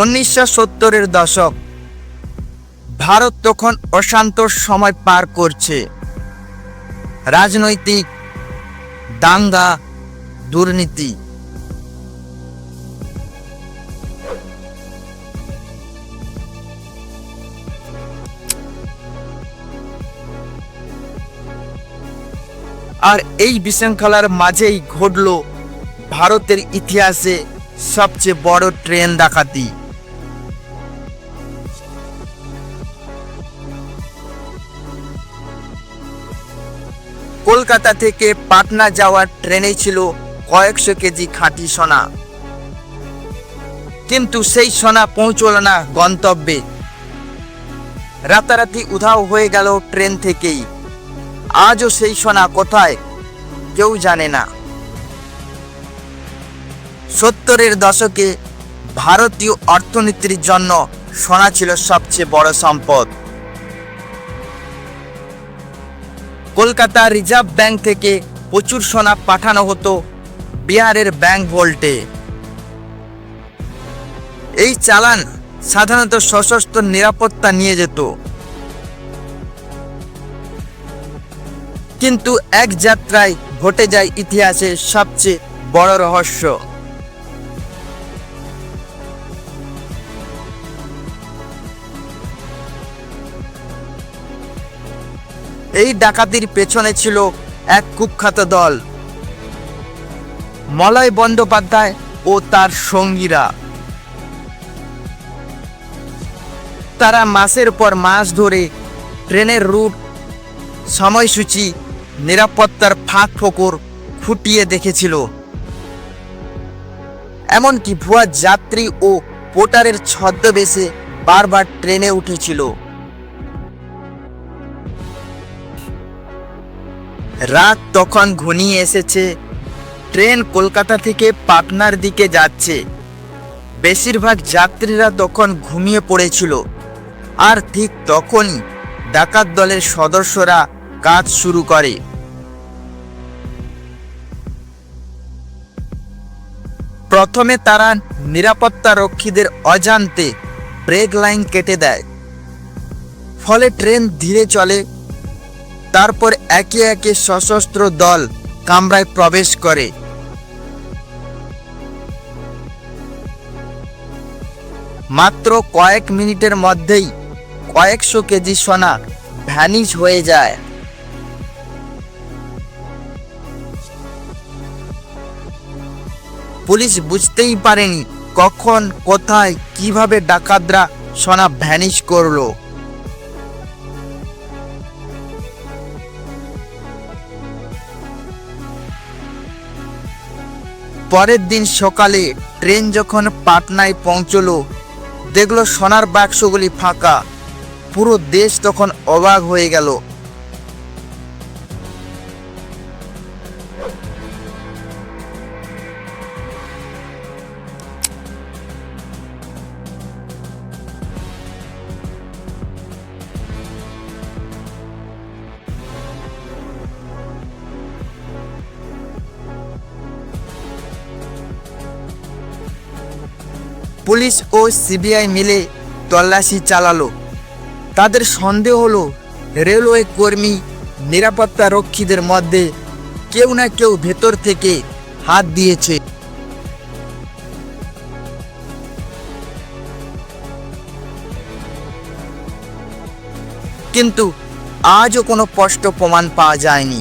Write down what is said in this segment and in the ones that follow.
উনিশশো সত্তরের দশক, ভারত তখন অশান্ত সময় পার করছে। রাজনৈতিক দাঙ্গা, দুর্নীতি। আর এই বিশৃঙ্খলার মাঝেই ঘটল ভারতের ইতিহাসে সবচেয়ে বড় ট্রেন ডাকাতি। কলকাতা থেকে পাটনা যাওয়ার ট্রেনে ছিল কয়েকশো কেজি খাঁটি সোনা। কিন্তু সেই সোনা পৌঁছল না গন্তব্যে। রাতারাতি উধাও হয়ে গেল ট্রেন থেকেই। আজও সেই সোনা কোথায়, কেউ জানে না। সত্তরের দশকে ভারতীয় অর্থনীতির জন্য সোনা ছিল সবচেয়ে বড় সম্পদ। কলকাতা রিজার্ভ ব্যাংক থেকে প্রচুর সোনা পাঠানো হতো বিহারের ব্যাংক ভোল্টে। এই চালান সাধারণত সশস্ত্র নিরাপত্তা নিয়ে যেত। কিন্তু এক যাত্রায় ঘটে যায় ইতিহাসের সবচেয়ে বড় রহস্য। এই ডাকাতির পেছনে ছিল এক কুখ্যাত দল। মলয় বন্দ্যোপাধ্যায় ও তার সঙ্গীরা। তারা মাসের পর মাস ধরে ট্রেনের রুট, সময়সূচি, নিরাপত্তার ফাঁক ফোকর খুঁটিয়ে দেখেছিল। এমনকি ভুয়া যাত্রী ও পোটারের ছদ্মবেশে বারবার ট্রেনে উঠেছিল। রাত তখন ঘনিয়ে এসেছে। ট্রেন কলকাতা থেকে পাটনার দিকে যাচ্ছে। বেশিরভাগ যাত্রীরা তখন ঘুমিয়ে পড়েছিল। আর ঠিক তখনই ডাকাত দলের সদস্যরা কাজ শুরু করে। প্রথমে তারা নিরাপত্তা রক্ষীদের অজান্তে ব্রেক লাইন কেটে দেয়। ফলে ট্রেন ধীরে চলে। তারপর একে একে সশস্ত্র দল কামরায় প্রবেশ করে। মাত্র কয়েক মিনিটের মধ্যেই কয়েকশো কেজি সোনা ভ্যানিশ হয়ে যায়। পুলিশ বুঝতেই পারেনি কখন, কোথায়, কীভাবে ডাকাতরা সোনা ভ্যানিশ করল। পরের দিন সকালে ট্রেন যখন পাটনায় পৌঁছল, দেখল সোনার বাক্সগুলি ফাঁকা। পুরো দেশ তখন অবাক হয়ে গেল। পুলিশ ও সিবিআই মিলে তল্লাশি চালালো। তাদের সন্দেহ হলো, রেলওয়ে কর্মী নিরাপত্তা রক্ষীদের মধ্যে কেউ না কেউ ভেতর থেকে হাত দিয়েছে। কিন্তু আজও কোনো স্পষ্ট প্রমাণ পাওয়া যায়নি।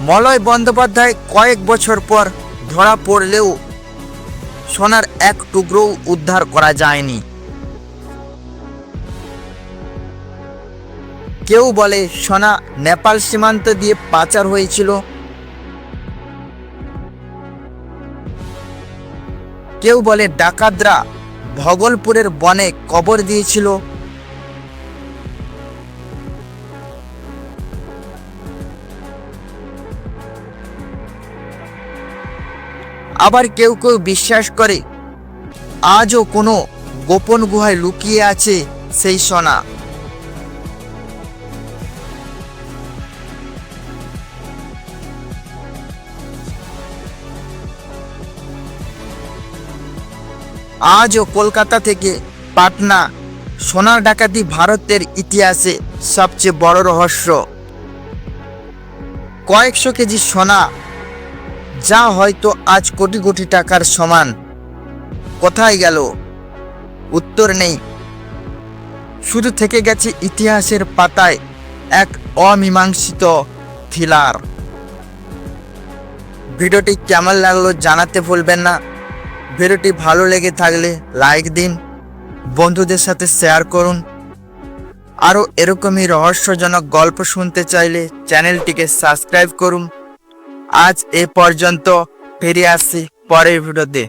মলয় বন্দ্যোপাধ্যায় কয়েক বছর পর ধরা পড়লেও সোনার এক টুকরোও উদ্ধার করা যায়নি। কেউ বলে, সোনা নেপাল সীমান্ত দিয়ে পাচার হয়েছিল। কেউ বলে, ডাকাতরা ভগলপুরের বনে কবর দিয়েছিল। আবার কেউ কেউ বিশ্বাস করে। আজও কোনো গোপন গুহায় লুকিয়ে আছে সেই সোনা। আজও কলকাতা থেকে পাটনা, সোনার ডাকাতি ভারতের ইতিহাসে সবচেয়ে বড় রহস্য। কয়েকশো কেজি সোনা, যা হয়তো আজ কোটি কোটি টাকার সমান। কোথায় গেল? উত্তর নেই। শুধু থেকে গেছে ইতিহাসের পাতায় এক অমীমাংসিত থ্রিলার। ভিডিওটি কেমন লাগল জানাতে ভুলবেন না। ভিডিওটি ভালো লেগে থাকলে লাইক দিন, বন্ধুদের সাথে শেয়ার করুন। আরও এরকমই রহস্যজনক গল্প শুনতে চাইলে চ্যানেলটিকে সাবস্ক্রাইব করুন। আজ এ পর্যন্ত। ফিরে আসছি পরের ভিডিওতে